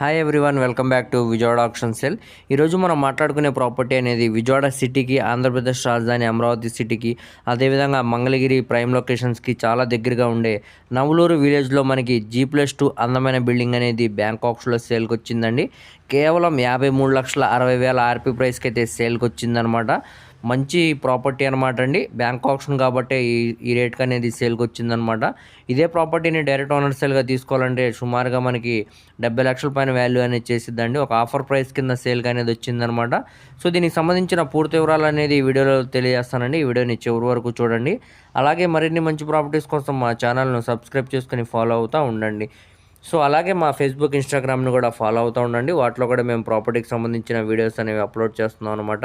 Hi everyone welcome back to Vijayawada option cell ఈరోజు మనం మాట్లాడుకునే ప్రాపర్టీ అనేది విజయవాడ సిటీకి ఆంధ్రప్రదేశ్ రాజధాని అమరావతి సిటీకి అదేవిధంగా మంగళగిరి ప్రైమ్ లొకేషన్స్కి చాలా దగ్గరగా ఉండే నవలూరు విలేజ్లో మనకి జీ ప్లస్ టూ అందమైన బిల్డింగ్ అనేది బ్యాంకాక్స్లో సేల్కి వచ్చిందండి. కేవలం యాభై మూడు లక్షల అరవై వేల ఆర్పీ ప్రైస్కి అయితే సేల్కి వచ్చిందనమాట మంచి ప్రాపర్టీ అనమాట అండి. బ్యాంక్ ఆప్షన్ కాబట్టి ఈ ఈ రేట్కి అనేది సేల్కి వచ్చిందనమాట ఇదే ప్రాపర్టీని డైరెక్ట్ ఓనర్ సేల్గా తీసుకోవాలంటే సుమారుగా మనకి డెబ్బై లక్షల పైన వాల్యూ అనేది చేసిద్దండి. ఒక ఆఫర్ ప్రైస్ కింద సేల్కి అనేది వచ్చిందనమాట సో దీనికి సంబంధించిన పూర్తి వివరాలు అనేది ఈ వీడియోలో తెలియజేస్తానండి. ఈ వీడియోని చివరి వరకు చూడండి. అలాగే మరిన్ని మంచి ప్రాపర్టీస్ కోసం మా ఛానల్ను సబ్స్క్రైబ్ చేసుకుని ఫాలో అవుతూ ఉండండి. సో అలాగే మా ఫేస్బుక్ ఇన్స్టాగ్రామ్ను కూడా ఫాలో అవుతూ ఉండండి. వాటిలో కూడా మేము ప్రాపర్టీకి సంబంధించిన వీడియోస్ అనేవి అప్లోడ్ చేస్తున్నాం అనమాట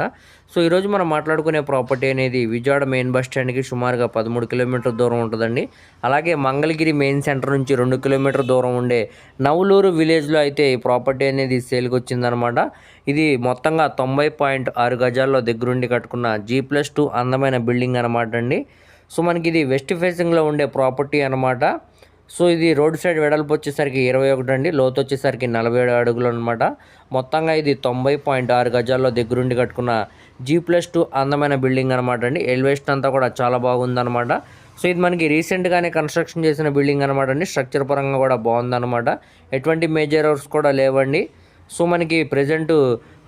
సో ఈరోజు మనం మాట్లాడుకునే ప్రాపర్టీ అనేది విజయవాడ మెయిన్ బస్ స్టాండ్కి సుమారుగా పదమూడు కిలోమీటర్ దూరం ఉంటుందండి. అలాగే మంగళగిరి మెయిన్ సెంటర్ నుంచి రెండు కిలోమీటర్ దూరం ఉండే నవలూరు విలేజ్లో అయితే ఈ ప్రాపర్టీ అనేది సేల్కి వచ్చిందనమాట ఇది మొత్తంగా తొంభై పాయింట్ ఆరు గజాల్లో దగ్గరుండి కట్టుకున్న జీ ప్లస్ టూ అందమైన బిల్డింగ్ అనమాట అండి. సో మనకి ఇది వెస్ట్ ఫేసింగ్లో ఉండే ప్రాపర్టీ అనమాట సో ఇది రోడ్ సైడ్ వెడల్పు వచ్చేసరికి ఇరవై ఒకటి అండి. లోతు వచ్చేసరికి నలభై ఏడు అడుగులు అనమాట మొత్తంగా ఇది తొంభై పాయింట్ ఆరు గజాల్లో దగ్గరుండి కట్టుకున్న జీ ప్లస్ టూ అందమైన బిల్డింగ్ అనమాట అండి. ఎలివేషన్ అంతా కూడా చాలా బాగుందనమాట సో ఇది మనకి రీసెంట్గానే కన్స్ట్రక్షన్ చేసిన బిల్డింగ్ అనమాట అండి. స్ట్రక్చర్ పరంగా కూడా బాగుందనమాట ఎటువంటి మేజర్ అవర్స్ కూడా లేవండి. సో మనకి ప్రజెంట్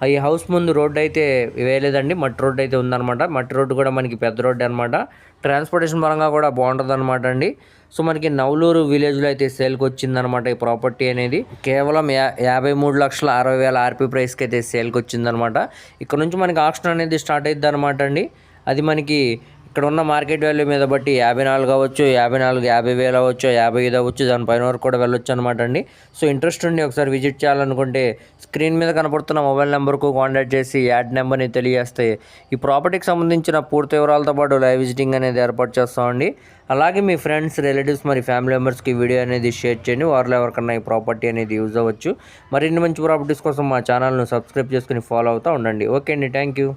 ఈ హౌస్ ముందు రోడ్డు అయితే వేయలేదండి. మట్టి రోడ్డు అయితే ఉందన్నమాట. మట్టి రోడ్డు కూడా మనకి పెద్ద రోడ్డు అనమాట ట్రాన్స్పోర్టేషన్ పరంగా కూడా బాగుంటుంది అనమాట అండి. సో మనకి నవలూరు విలేజ్లో అయితే సేల్కి వచ్చిందనమాట ఈ ప్రాపర్టీ అనేది. కేవలం యా యాభై మూడు లక్షల అరవై వేల ఆర్పీ ప్రైస్కి అయితే సేల్కి వచ్చిందనమాట ఇక్కడ నుంచి మనకి ఆప్షన్ అనేది స్టార్ట్ అవుతుంది అనమాట అండి. అది మనకి ఇక్కడ ఉన్న మార్కెట్ వాల్యూ మీద బట్టి యాభై నాలుగు అవ్వచ్చు యాభై నాలుగు యాభై వేలు అవ్వచ్చు యాభై ఐదు అవ్వచ్చు దానిపైన వరకు కూడా వెళ్ళొచ్చు అనమాట అండి. సో ఇంట్రెస్ట్ ఉండి ఒకసారి విజిట్ చేయాలనుకుంటే స్క్రీన్ మీద కనపడుతున్న మొబైల్ నెంబర్కు కాంటాక్ట్ చేసి యాడ్ నెంబర్ని తెలియజేస్తే ఈ ప్రాపర్టీకి సంబంధించిన పూర్తి వివరాలతో పాటు లైవ్ విజిటింగ్ అనేది ఏర్పాటు చేస్తామండి అలాగే మీ ఫ్రెండ్స్ రిలేటివ్స్ మరి ఫ్యామిలీ మెంబర్స్కి వీడియో అనేది షేర్ చేయండి. వారిలో ఎవరికన్నా ఈ ప్రాపర్టీ అనేది యూజ్ అవ్వచ్చు. మరిన్ని మంచి ప్రాపర్టీస్ కోసం మా ఛానల్ను సబ్స్క్రైబ్ చేసుకుని ఫాలో అవుతూ ఉండండి. ఓకే అండి. Thank you.